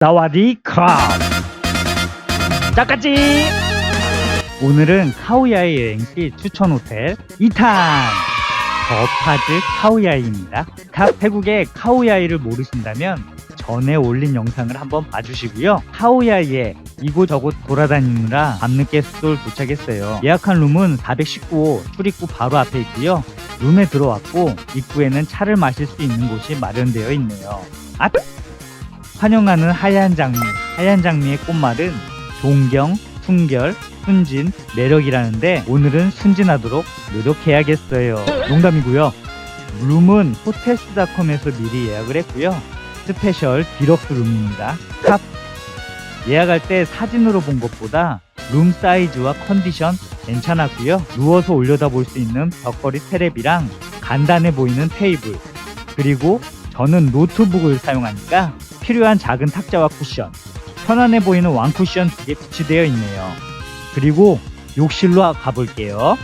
사와디 컵 짜까지 오늘은 카오야이 여행시 추천 호텔 2탄. 더파즈 카오야이입니다. 각 태국의 카오야이를 모르신다면 전에 올린 영상을 한번 봐주시고요. 카오야이에 이곳저곳 돌아다니느라 밤늦게 숙소를 도착했어요. 예약한 룸은 419호 출입구 바로 앞에 있고요. 룸에 들어왔고 입구에는 차를 마실 수 있는 곳이 마련되어 있네요. 아! 환영하는 하얀 장미, 하얀 장미의 꽃말은 존경, 순결, 순진, 매력이라는데 오늘은 순진하도록 노력해야겠어요. 농담이고요. 룸은 호텔스닷컴에서 미리 예약을 했고요. 스페셜 디럭스 룸입니다. 탑! 예약할 때 사진으로 본 것보다 룸 사이즈와 컨디션 괜찮았고요. 누워서 올려다볼 수 있는 벽걸이 테레비랑 간단해 보이는 테이블 그리고 저는 노트북을 사용하니까 필요한 작은 탁자와 쿠션, 편안해 보이는 왕쿠션 두 개 비치되어 있네요. 그리고 욕실로 가볼게요.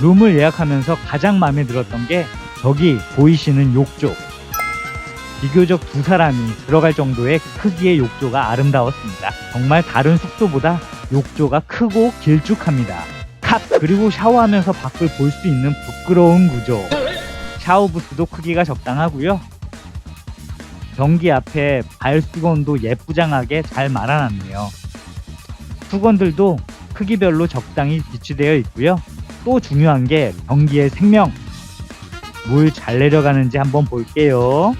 룸을 예약하면서 가장 마음에 들었던 게 저기 보이시는 욕조. 비교적 두 사람이 들어갈 정도의 크기의 욕조가 아름다웠습니다. 정말 다른 숙소보다 욕조가 크고 길쭉합니다. 탑! 그리고 샤워하면서 밖을 볼 수 있는 부끄러운 구조. 샤워 부스도 크기가 적당하고요. 변기 앞에 발 수건도 예쁘장하게 잘 말아놨네요. 수건들도 크기별로 적당히 비치되어 있고요. 또 중요한 게 변기의 생명. 물 잘 내려가는지 한번 볼게요.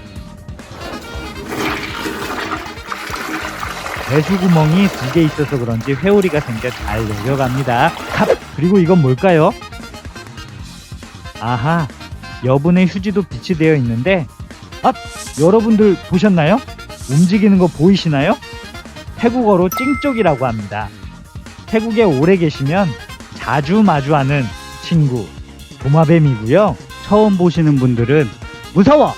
배수구멍이 두 개 있어서 그런지 회오리가 생겨 잘 내려갑니다. 탑! 그리고 이건 뭘까요? 아하, 여분의 휴지도 비치되어 있는데 아, 여러분들 보셨나요? 움직이는 거 보이시나요? 태국어로 찡쪽이라고 합니다. 태국에 오래 계시면 자주 마주하는 친구 도마뱀이고요. 처음 보시는 분들은 무서워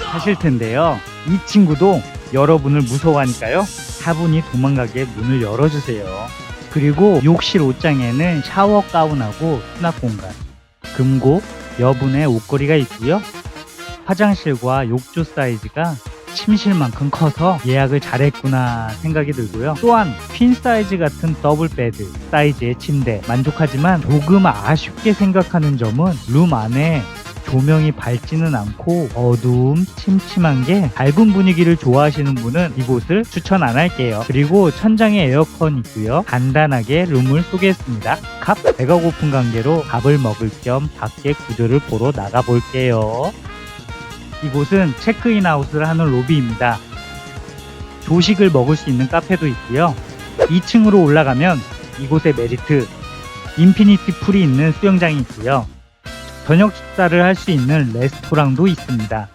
하실 텐데요. 이 친구도 여러분을 무서워하니까요. 차분히 도망가게 문을 열어주세요. 그리고 욕실 옷장에는 샤워 가운하고 수납 공간, 금고, 여분의 옷걸이가 있고요. 화장실과 욕조 사이즈가 침실만큼 커서 예약을 잘했구나 생각이 들고요. 또한 퀸 사이즈 같은 더블 베드 사이즈의 침대 만족하지만 조금 아쉽게 생각하는 점은 룸 안에 조명이 밝지는 않고 어두움 침침한 게 밝은 분위기를 좋아하시는 분은 이곳을 추천 안 할게요. 그리고 천장에 에어컨 있고요. 간단하게 룸을 소개했습니다. 값 배가 고픈 관계로 밥을 먹을 겸 밖에 구조를 보러 나가 볼게요. 이곳은 체크인 아웃을 하는 로비입니다. 조식을 먹을 수 있는 카페도 있고요. 2층으로 올라가면 이곳의 메리트 인피니티 풀이 있는 수영장이 있고요. 저녁 식사를 할 수 있는 레스토랑도 있습니다.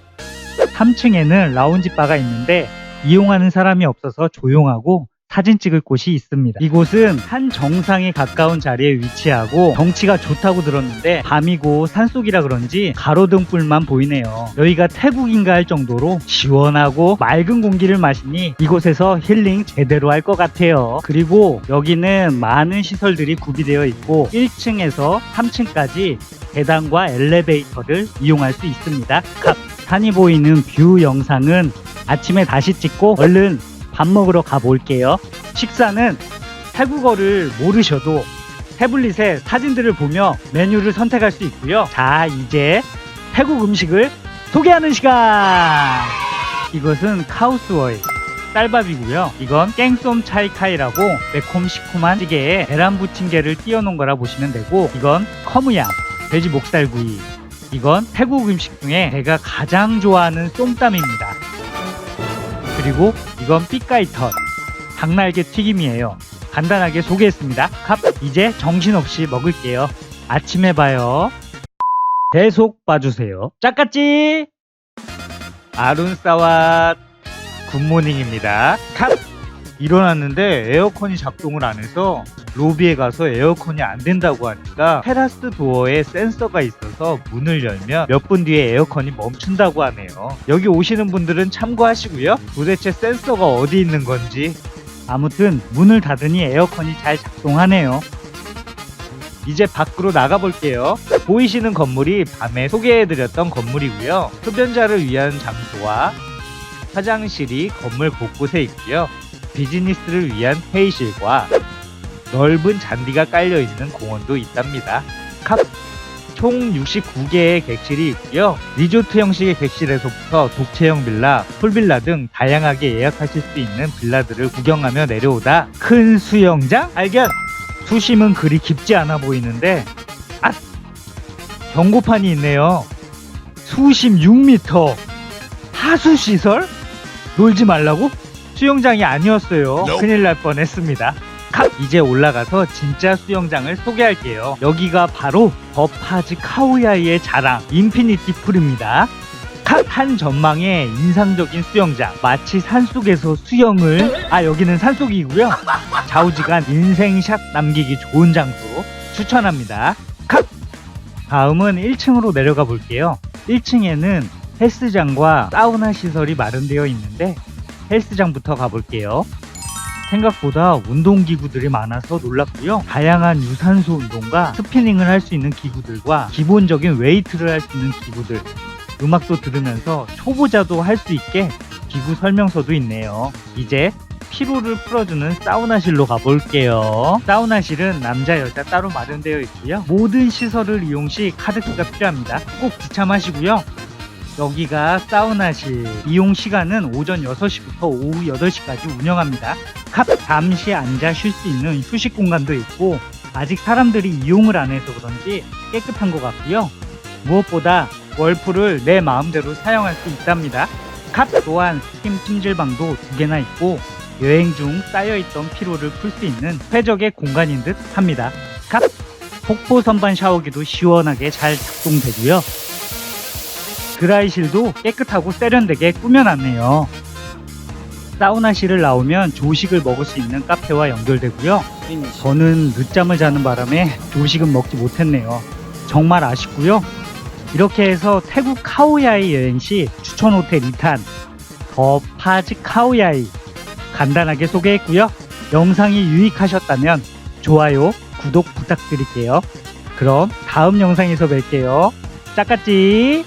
3층에는 라운지 바가 있는데 이용하는 사람이 없어서 조용하고 사진 찍을 곳이 있습니다. 이곳은 산 정상에 가까운 자리에 위치하고 경치가 좋다고 들었는데 밤이고 산속이라 그런지 가로등 불만 보이네요. 여기가 태국인가 할 정도로 시원하고 맑은 공기를 마시니 이곳에서 힐링 제대로 할 것 같아요. 그리고 여기는 많은 시설들이 구비되어 있고 1층에서 3층까지 계단과 엘리베이터를 이용할 수 있습니다. 각 산이 보이는 뷰 영상은 아침에 다시 찍고 얼른 밥 먹으러 가볼게요. 식사는 태국어를 모르셔도 태블릿에 사진들을 보며 메뉴를 선택할 수 있고요. 자, 이제 태국 음식을 소개하는 시간! 이것은 카우스워이. 쌀밥이고요. 이건 깽쏨 차이카이라고 매콤 시큼한 찌개에 계란 부침개를 띄워놓은 거라 보시면 되고 이건 커무양, 돼지 목살구이. 이건 태국 음식 중에 제가 가장 좋아하는 쏨땀입니다. 그리고 이건 삐까이털 닭날개 튀김이에요. 간단하게 소개했습니다. 컵 이제 정신없이 먹을게요. 아침에 봐요. 계속 봐주세요. 짜까찌 아룬사왓 굿모닝입니다. 컵 일어났는데 에어컨이 작동을 안 해서 로비에 가서 에어컨이 안 된다고 하니까 테라스 도어에 센서가 있어서 문을 열면 몇 분 뒤에 에어컨이 멈춘다고 하네요. 여기 오시는 분들은 참고하시고요. 도대체 센서가 어디 있는 건지. 아무튼 문을 닫으니 에어컨이 잘 작동하네요. 이제 밖으로 나가 볼게요. 보이시는 건물이 밤에 소개해드렸던 건물이고요. 흡연자를 위한 장소와 화장실이 건물 곳곳에 있고요. 비즈니스를 위한 회의실과 넓은 잔디가 깔려 있는 공원도 있답니다. 컵. 총 69개의 객실이 있고요. 리조트 형식의 객실에서부터 독채형 빌라, 풀빌라 등 다양하게 예약하실 수 있는 빌라들을 구경하며 내려오다 큰 수영장 발견! 수심은 그리 깊지 않아 보이는데 아! 경고판이 있네요. 수심 6m 하수 시설? 놀지 말라고? 수영장이 아니었어요. 큰일 날 뻔했습니다. 카 이제 올라가서 진짜 수영장을 소개할게요. 여기가 바로 버파즈 카우야이의 자랑 인피니티 풀입니다. 칸한 전망의 인상적인 수영장 마치 산속에서 수영을 아 여기는 산속이고요 좌우지간 인생샷 남기기 좋은 장소 추천합니다 컷 다음은 1층으로 내려가 볼게요 1층에는 헬스장과 사우나 시설이 마련되어 있는데 헬스장부터 가볼게요 생각보다 운동기구들이 많아서 놀랐고요. 다양한 유산소 운동과 스피닝을 할 수 있는 기구들과 기본적인 웨이트를 할 수 있는 기구들, 음악도 들으면서 초보자도 할 수 있게 기구 설명서도 있네요. 이제 피로를 풀어주는 사우나실로 가볼게요. 사우나실은 남자, 여자 따로 마련되어 있고요. 모든 시설을 이용 시 카드키가 필요합니다. 꼭 지참하시고요. 여기가 사우나실 이용 시간은 오전 6시부터 오후 8시까지 운영합니다. 컵 잠시 앉아 쉴 수 있는 휴식 공간도 있고 아직 사람들이 이용을 안 해서 그런지 깨끗한 것 같고요. 무엇보다 월풀을 내 마음대로 사용할 수 있답니다. 컵 또한 스팀 찜질방도 두 개나 있고 여행 중 쌓여있던 피로를 풀 수 있는 쾌적의 공간인 듯 합니다. 컵 폭포 선반 샤워기도 시원하게 잘 작동되고요. 드라이실도 깨끗하고 세련되게 꾸며놨네요. 사우나실을 나오면 조식을 먹을 수 있는 카페와 연결되고요. 저는 늦잠을 자는 바람에 조식은 먹지 못했네요. 정말 아쉽고요. 이렇게 해서 태국 카오야이 여행 시 추천 호텔 2탄 더 파즈 카오야이 간단하게 소개했고요. 영상이 유익하셨다면 좋아요, 구독 부탁드릴게요. 그럼 다음 영상에서 뵐게요. 짜까찌